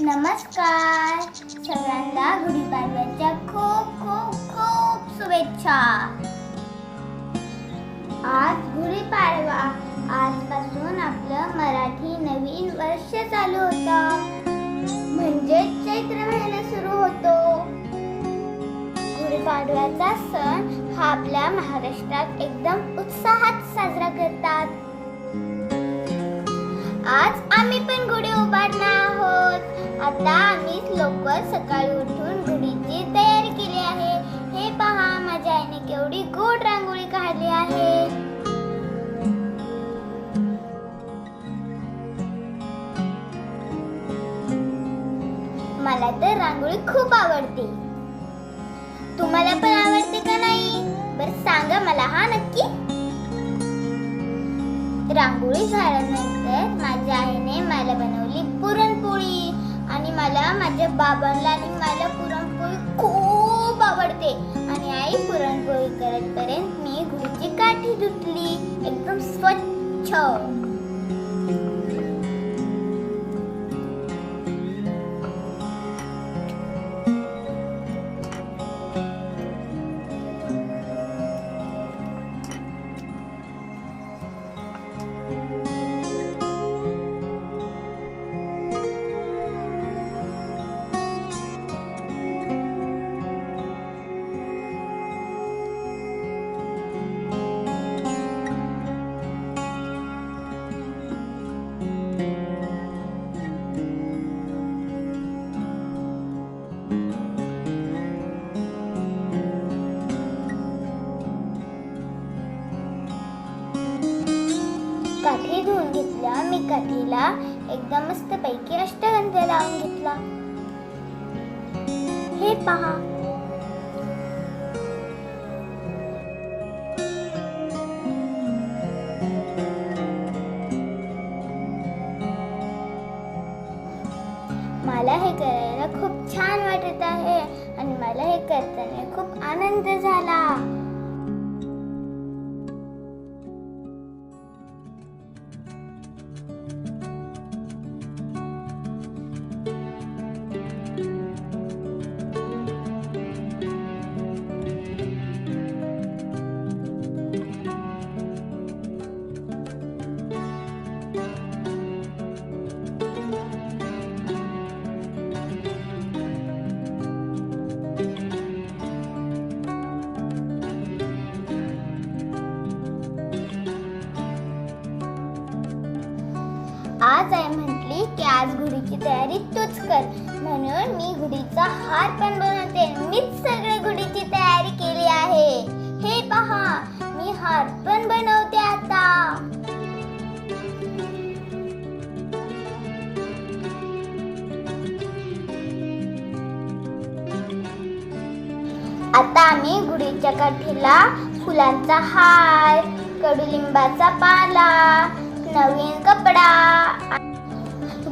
नमस्कार. सगळ्यांना गुढीपाडव्याच्या खूप खूप खूप शुभेच्छा. आज गुढीपाडवा आजपासून आपलं मराठी नवीन वर्ष चालू होतं. म्हणजेच चैत्र महिना सुरू होतो. गुढीपाडव्याचा सण हा आपल्या महाराष्ट्रात एकदम उत्साहात साजरा करतात. आज आम्ही आता आम्ही लवकर सकाळी उठून गुढीची तयारी केली आहे. हे पहा माझ्या आईने केवढी गोड रांगोळी काढली आहे. मला तर रांगोळी खूप आवडते. तुम्हाला पण आवडते का नाही? बर सांगा मला हा नक्की? रांगोळी झाल्यानंतर माझ्या आईने मला बनवली पुरणपोळी. मला माझ्या बाबांना आणि मला पुरणपोळी खूप आवडते. आणि आई पुरणपोळी करतपर्यंत मी गुरुची काठी धुतली. एकदम स्वच्छ. घेतल्या एकदा एकदम मस्त पैकी अष्टगंध लावून घेतला. हे पहा. मला हे करायला खूप छान वाटत आहे आणि मला हे करताना खूप आज तयारी तूच कर. म्हणून मी गुढीचा हार पण बनवते. मीच सगळे गुढीची तयारी केली आहे. हे पहा मी हार पण बनवते आता. आता आम्ही गुढीच्या काठीला फुलांचा हार कडुलिंबाचा पाला नवीन कपडा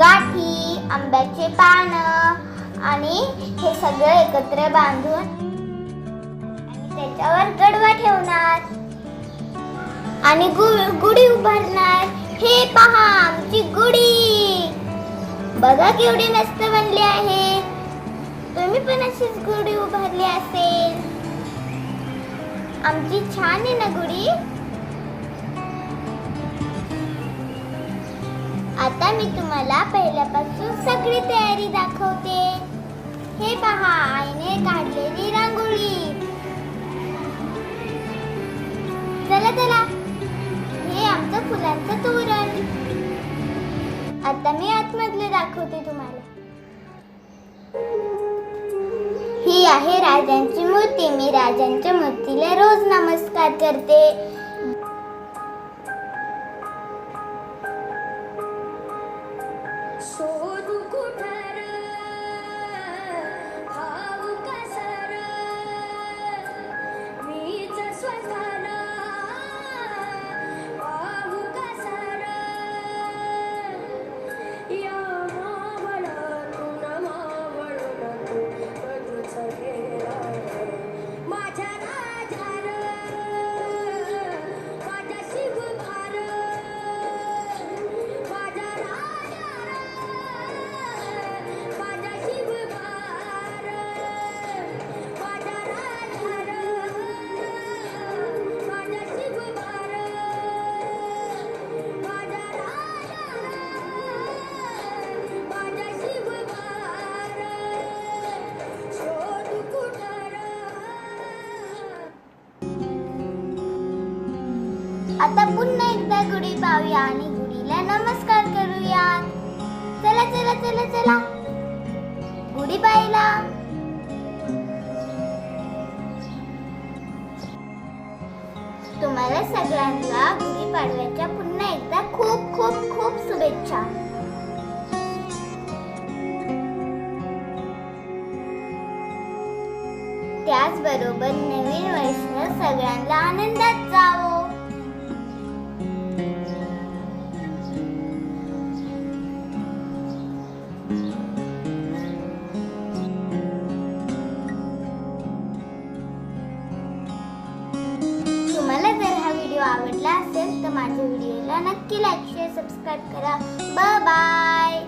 गाठी आंब्याचे पानं आणि हे सगळं एकत्र बांधून आणि त्याच्यावर गडवा ठेवणार. आणि गु- गुढी उभारणार. हे पहा आमची गुढी. बघा केवढी मस्त बनली आहे. तुम्ही पण अशीच गुढी उभारली असेल. आमची छान आहे ना गुढी? आता मी तुम्हाला पहिल्यापासून सगळी तयारी दाखवते. हे पहा आईने काढलेली रांगोळी. चला चला. हे आमचं फुलांचं तोरण. आता मी आतमधले दाखवते तुम्हाला. ही आहे राजांची मूर्ती. मी राजांच्या मूर्तीला रोज नमस्कार करते. आता पुन्हा एकदा गुढी पाहूया आणि गुढीला नमस्कार करूया. चला चला चला चला. गुढी पाहिला तुम्हाला सगळ्यांना गुढीपाडव्याच्या पुन्हा एकदा खूप खूप खूप शुभेच्छा. त्याचबरोबर नवीन वर्ष सगळ्यांना आनंद आवडला असेल तर माझ्या व्हिडिओला नक्की लाईक शेअर सबस्क्राईब करा. बाय